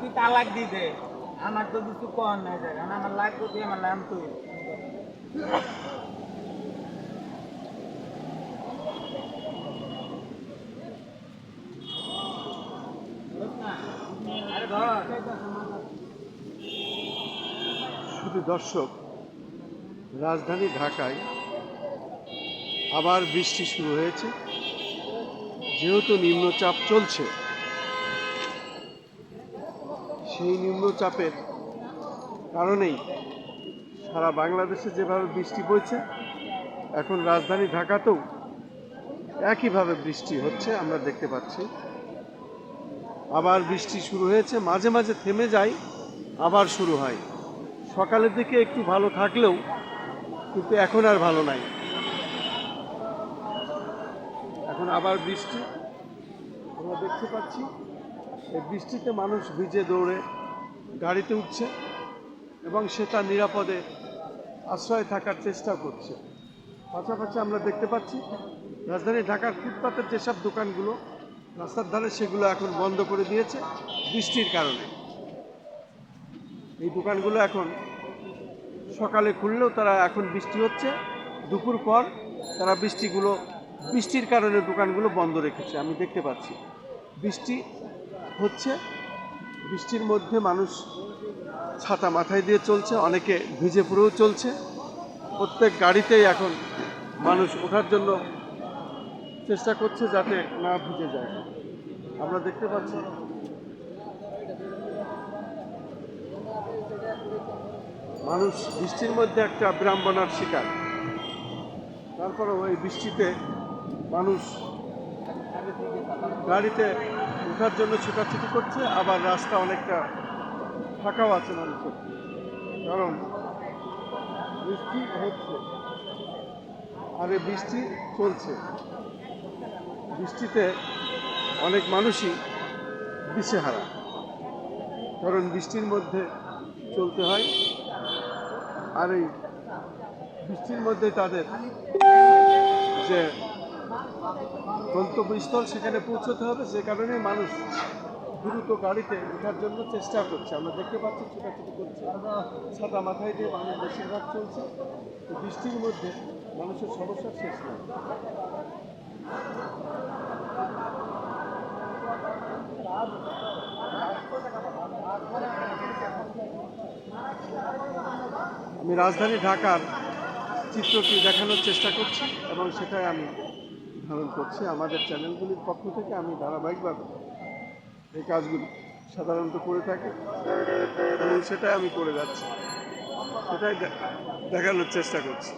তুই তালাক দি দে। আমার তো কিছু কর নাই যায় কারণ আমার লাগবে তুই আমার নাম তুই শুধু দর্শক, রাজধানী ঢাকায় আবার বৃষ্টি শুরু হয়েছে। যেহেতু নিম্নচাপ চলছে, সেই নিম্নচাপের কারণেই সারা বাংলাদেশে যেভাবে বৃষ্টি পড়ছে এখন রাজধানী ঢাকাতেও একইভাবে বৃষ্টি হচ্ছে, আমরা দেখতে পাচ্ছি। আবার বৃষ্টি শুরু হয়েছে, মাঝে মাঝে থেমে যায়, আবার শুরু হয়। সকালের দিকে একটু ভালো থাকলেও কিন্তু এখন আর ভালো নাই। এখন আবার বৃষ্টি। আমরা দেখতে পাচ্ছি, এই বৃষ্টিতে মানুষ ভিজে দৌড়ে গাড়িতে উঠছে এবং সে তার নিরাপদে আশ্রয় থাকার চেষ্টা করছে। পাশাপাশি আমরা দেখতে পাচ্ছি, রাজধানী ঢাকার ফুটপাতের যেসব দোকানগুলো, রাস্তার ধারে সেগুলো এখন বন্ধ করে দিয়েছে বৃষ্টির কারণে। এই দোকানগুলো এখন সকালে খুললেও তারা এখন বৃষ্টি হচ্ছে, দুপুর পর তারা বৃষ্টিগুলো বৃষ্টির কারণে দোকানগুলো বন্ধ রেখেছে, আমি দেখতে পাচ্ছি। বৃষ্টি হচ্ছে, বৃষ্টির মধ্যে মানুষ ছাতা মাথায় দিয়ে চলছে, অনেকে ভিজে পুরেও চলছে। প্রত্যেক গাড়িতেই এখন মানুষ ওঠার জন্য চেষ্টা করছে যাতে না ভিজে যায়। আমরা দেখতে পাচ্ছি। মানুষ বৃষ্টির মধ্যে একটা বিড়ম্বনার শিকার। তারপরেও এই বৃষ্টিতে মানুষ গাড়িতে ওঠার জন্য ছোটাছুটি করছে, আবার রাস্তা অনেকটা ফাঁকাও আছে মানুষের। কারণ বৃষ্টি হচ্ছে, আর এই বৃষ্টি চলছে। বৃষ্টিতে অনেক মানুষই দিশেহারা। কারণ বৃষ্টির মধ্যে চলতে হয়, আর এই বৃষ্টির মধ্যে তাদের যে গন্তব্যস্থল সেখানে পৌঁছতে হবে সে কারণে মানুষ দ্রুত গাড়িতে ওঠার জন্য চেষ্টা করছে। আমরা দেখতে পাচ্ছি ছোটাছুটি করছে। সাদা মাথায় দিয়ে মানুষ বেশিরভাগ চলছে। বৃষ্টির মধ্যে মানুষের সমস্যার শেষ নেই। আমি রাজধানী ঢাকার চিত্রটি দেখানোর চেষ্টা করছি এবং সেটাই আমি ধারণ করছি। আমাদের চ্যানেলগুলির পক্ষ থেকে আমি ধারাবাহিকভাবে এই কাজগুলি সাধারণত করে থাকি এবং সেটাই আমি করে যাচ্ছি। সেটাই দেখানোর চেষ্টা করছি।